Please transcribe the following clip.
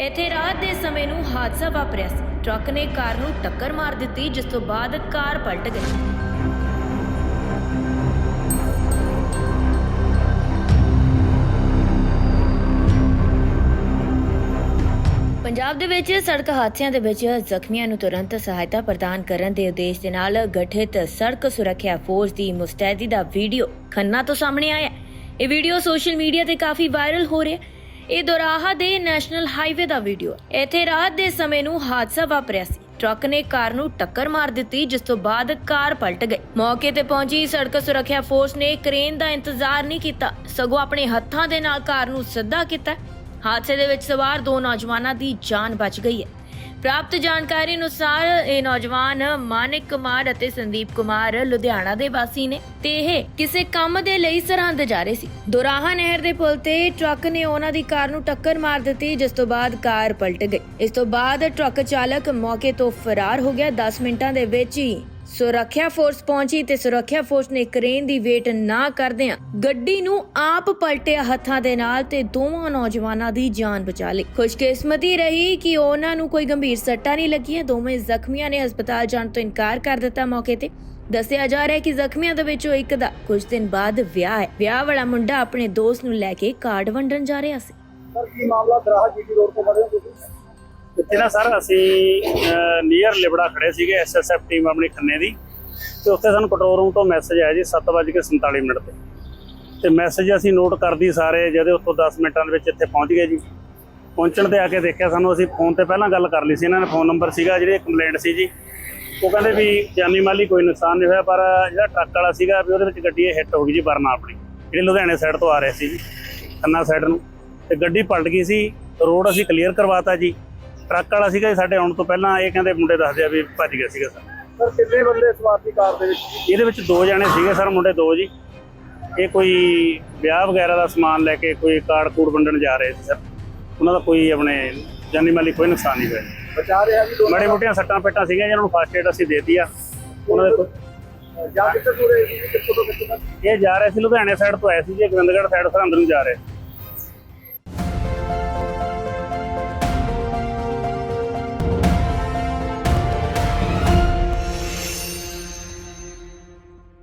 ਇੱਥੇ ਰਾਤ ਦੇ ਸਮੇਂ ਨੂੰ ਹਾਦਸਾ ਵਾਪਰਿਆ ਸੀ। ਟਰੱਕ ਨੇ ਕਾਰ ਨੂੰ ਟੱਕਰ ਮਾਰ ਦਿੱਤੀ, ਜਿਸ ਤੋਂ ਬਾਅਦ ਕਾਰ ਪਲਟ ਗਈ। ਪੰਜਾਬ ਦੇ ਵਿੱਚ ਸੜਕ ਹਾਦਸਿਆਂ ਦੇ ਵਿੱਚ ਜ਼ਖਮੀਆਂ ਨੂੰ ਤੁਰੰਤ ਸਹਾਇਤਾ ਪ੍ਰਦਾਨ ਕਰਨ ਦੇ ਉਦੇਸ਼ ਦੇ ਨਾਲ ਗਠਿਤ ਸੜਕ ਸੁਰੱਖਿਆ ਫੋਰਸ ਦੀ ਮੁਸਤੈਦੀ ਦਾ ਵੀਡੀਓ ਖੰਨਾ ਤੋਂ ਸਾਹਮਣੇ ਆਇਆ ਇਹ ਵੀਡੀਓ ਸੋਸ਼ਲ ਮੀਡੀਆ ਤੇ ਕਾਫੀ ਵਾਇਰਲ ਹੋ ਰਿਹਾ ਹੈ। ਇਹ ਦੋਰਾਹਾ ਦੇ ਨੈਸ਼ਨਲ ਹਾਈਵੇ ਦਾ ਵੀਡੀਓ ਹੈ। ਇੱਥੇ ਰਾਤ ਦੇ ਸਮੇਂ ਨੂੰ ਹਾਦਸਾ ਵਾਪਰਿਆ ਸੀ। ਟਰੱਕ ਨੇ ਕਾਰ ਨੂੰ ਟੱਕਰ ਮਾਰ ਦਿੱਤੀ, ਜਿਸ ਤੋਂ ਬਾਅਦ ਕਾਰ ਪਲਟ ਗਈ। ਮੌਕੇ ਤੇ ਪਹੁੰਚੀ ਸੜਕ ਸੁਰੱਖਿਆ ਫੋਰਸ ਨੇ ਕ੍ਰੇਨ ਦਾ ਇੰਤਜ਼ਾਰ ਨਹੀਂ ਕੀਤਾ। ਸਗੋਂ ਆਪਣੇ ਹੱਥਾਂ ਦੇ ਨਾਲ ਕਾਰ ਨੂੰ ਸਿੱਧਾ ਕੀਤਾ। ਹਾਦਸੇ ਦੇ ਵਿੱਚ ਸਵਾਰ ਦੋ ਨੌਜਵਾਨਾਂ ਦੀ ਜਾਨ ਬਚ ਗਈ ਹੈ। ਪ੍ਰਾਪਤ ਜਾਣਕਾਰੀ ਅਨੁਸਾਰ ਇਹ ਨੌਜਵਾਨ ਮਾਨਿਕ ਕੁਮਾਰ ਅਤੇ ਸੰਦੀਪ ਕੁਮਾਰ ਲੁਧਿਆਣਾ ਦੇ ਵਾਸੀ ਨੇ ਤੇ ਇਹ ਕਿਸੇ ਕੰਮ ਦੇ ਲਈ ਸਰਹੰਦ ਜਾ ਰਹੇ ਸੀ। ਦੋਰਾਹਾ ਨਹਿਰ ਦੇ ਪੁਲ ਤੇ ਟਰੱਕ ਨੇ ਉਹਨਾਂ ਦੀ ਕਾਰ ਨੂੰ ਟੱਕਰ ਮਾਰ ਦਿੱਤੀ, ਜਿਸ ਤੋਂ ਬਾਅਦ ਕਾਰ ਪਲਟ ਗਈ। ਇਸ ਤੋਂ ਬਾਅਦ ਟਰੱਕ ਚਾਲਕ ਮੌਕੇ ਤੋਂ ਫਰਾਰ ਹੋ ਗਿਆ। 10 ਮਿੰਟਾਂ ਦੇ ਵਿੱਚ ਹੀ ਸੁਰੱਖਿਆ ਫੋਰਸ ਪਹੁੰਚੀ ਤੇ ਸੁਰੱਖਿਆ ਫੋਰਸ ਨੇ ਕ੍ਰੇਨ ਦੀ ਵੇਟ ਨਾ ਕਰਦਿਆਂ ਗੱਡੀ ਨੂੰ ਆਪ ਪਲਟਿਆ ਹੱਥਾਂ ਦੇ ਨਾਲ ਤੇ ਦੋਵਾਂ ਨੌਜਵਾਨਾਂ ਦੀ ਜਾਨ ਬਚਾ ਲਈ। ਖੁਸ਼ਕਿਸਮਤੀ ਰਹੀ ਕਿ ਉਹਨਾਂ ਨੂੰ ਕੋਈ ਗੰਭੀਰ ਸੱਟਾਂ ਨਹੀਂ ਲੱਗੀਆਂ। ਦੋਵੇਂ ਜ਼ਖਮੀਆਂ ਨੇ ਹਸਪਤਾਲ ਜਾਣ ਤੋਂ ਇਨਕਾਰ ਕਰ ਦਿੱਤਾ ਮੌਕੇ ਤੇ। ਦੱਸਿਆ ਜਾ ਰਿਹਾ ਹੈ ਕਿ ਜ਼ਖਮੀਆਂ ਦੇ ਵਿੱਚੋਂ ਇੱਕ ਦਾ ਕੁਝ ਦਿਨ ਬਾਅਦ ਵਿਆਹ ਹੈ। ਵਿਆਹ ਵਾਲਾ ਮੁੰਡਾ ਆਪਣੇ ਦੋਸਤ ਨੂੰ ਲੈ ਕੇ ਕਾਰਡ ਵੰਡਣ ਜਾ ਰਿਹਾ ਸੀ। ਸਰ, ਕੀ ਮਾਮਲਾ ਦਰਾਹਾ ਜੀਟੀ ਰੋਡ ਤੋਂ ਬੜੇ ਤੁਸੀਂ? ਇੱਥੇ ਨਾ ਸਰ ਅਸੀਂ ਨੀਅਰ ਲਿਬੜਾ ਖੜੇ ਸੀਗੇ ਐਸਐਸਐਫ ਟੀਮ ਆਪਣੀ ਖੰਨੇ ਦੀ। ਤੇ ਉੱਥੇ ਸਾਨੂੰ ਕੰਟਰੋਲ ਰੂਮ ਤੋਂ ਮੈਸੇਜ ਆਇਆ ਜੀ 7:47 ਮਿੰਟ ਤੇ। ਤੇ ਮੈਸੇਜ ਅਸੀਂ ਨੋਟ ਕਰਦੀ ਸਾਰੇ, ਜਦੋਂ ਉੱਥੋਂ 10 ਮਿੰਟਾਂ ਦੇ ਵਿੱਚ ਇੱਥੇ ਪਹੁੰਚ ਗਏ ਜੀ। ਪਹੁੰਚਣ ਤੇ ਆ ਕੇ ਦੇਖਿਆ ਸਾਨੂੰ ਅਸੀਂ ਫੋਨ ਤੇ ਪਹਿਲਾਂ ਗੱਲ ਕਰ ਲਈ ਸੀ, ਇਹਨਾਂ ਨੇ ਫੋਨ ਨੰਬਰ ਸੀਗਾ, ਜਿਹੜੀ ਕੰਪਲੇਂਟ ਸੀ ਜੀ। ਉਹ ਕਹਿੰਦੇ ਵੀ ਜਾਨੀ ਮਾਲੀ ਕੋਈ ਨੁਕਸਾਨ ਨਹੀਂ ਹੋਇਆ, ਪਰ ਜਿਹੜਾ ਟਰੱਕ ਵਾਲਾ ਸੀਗਾ ਵੀ ਉਹਦੇ ਵਿੱਚ ਗੱਡੀ ਇਹ ਹਿੱਟ ਹੋ ਗਈ ਜੀ ਵਰਨਾ ਆਪਣੀ। ਜਿਹੜੀ ਲੁਧਿਆਣੇ ਸਾਈਡ ਤੋਂ ਆ ਰਹੀ ਸੀ ਜੀ, ਖੰਨਾ ਸਾਈਡ ਨੂੰ। ਤੇ ਗੱਡੀ ਪਲਟ ਗਈ ਸੀ ਰੋਡ ਅਸੀਂ ਕਲੀਅਰ ਕਰਵਾਤਾ ਜੀ। ਟਰੱਕ ਵਾਲਾ ਸੀਗਾ ਜੀ ਸਾਡੇ ਆਉਣ ਤੋਂ ਪਹਿਲਾਂ ਇਹ ਕਹਿੰਦੇ ਮੁੰਡੇ ਦੱਸਦੇ ਆ ਵੀ ਭੱਜ ਗਿਆ ਸੀਗਾ ਸਰ। ਸਰ ਕਿੰਨੇ ਬੰਦੇ ਸਵਾਰ ਸੀ ਕਾਰ ਦੇ ਵਿੱਚ? ਇਹਦੇ ਵਿੱਚ ਦੋ ਜਣੇ ਸੀਗੇ ਸਰ ਮੁੰਡੇ ਦੋ ਜੀ। ਇਹ ਕੋਈ ਵਿਆਹ ਵਗੈਰਾ ਦਾ ਸਮਾਨ ਲੈ ਕੇ ਕੋਈ ਕਾਰਡ ਕੂੜ ਵੰਡਣ ਜਾ ਰਹੇ ਸੀ ਸਰ। ਉਹਨਾਂ ਦਾ ਕੋਈ ਆਪਣੇ ਜਾਨੀ ਮਾਲੀ ਕੋਈ ਨੁਕਸਾਨ ਨਹੀਂ ਹੋਇਆ। ਬਚਾ ਰਿਹਾ ਵੀ ਮਾੜੇ ਮੋਟੀਆਂ ਸੱਟਾਂ ਪੇਟਾਂ ਸੀਗੀਆਂ ਜਿਹਨਾਂ ਨੂੰ ਫਾਸਟ ਏਡ ਅਸੀਂ ਦੇਤੀ ਆ। ਉਹਨਾਂ ਦੇ ਜਾਂ ਕਿੱਥੇ ਤੁਰੇ ਕਿੱਥੋਂ ਤੋਂ ਕਿੱਥੇ ਤੱਕ? ਇਹ ਜਾ ਰਹੇ ਸੀ ਲੁਧਿਆਣੇ ਸਾਈਡ ਤੋਂ ਆਏ ਸੀ ਜੀ ਗੋਬਿੰਦਗੜ੍ਹ ਸਾਈਡ ਸਰਹੰਦ ਨੂੰ ਜਾ ਰਹੇ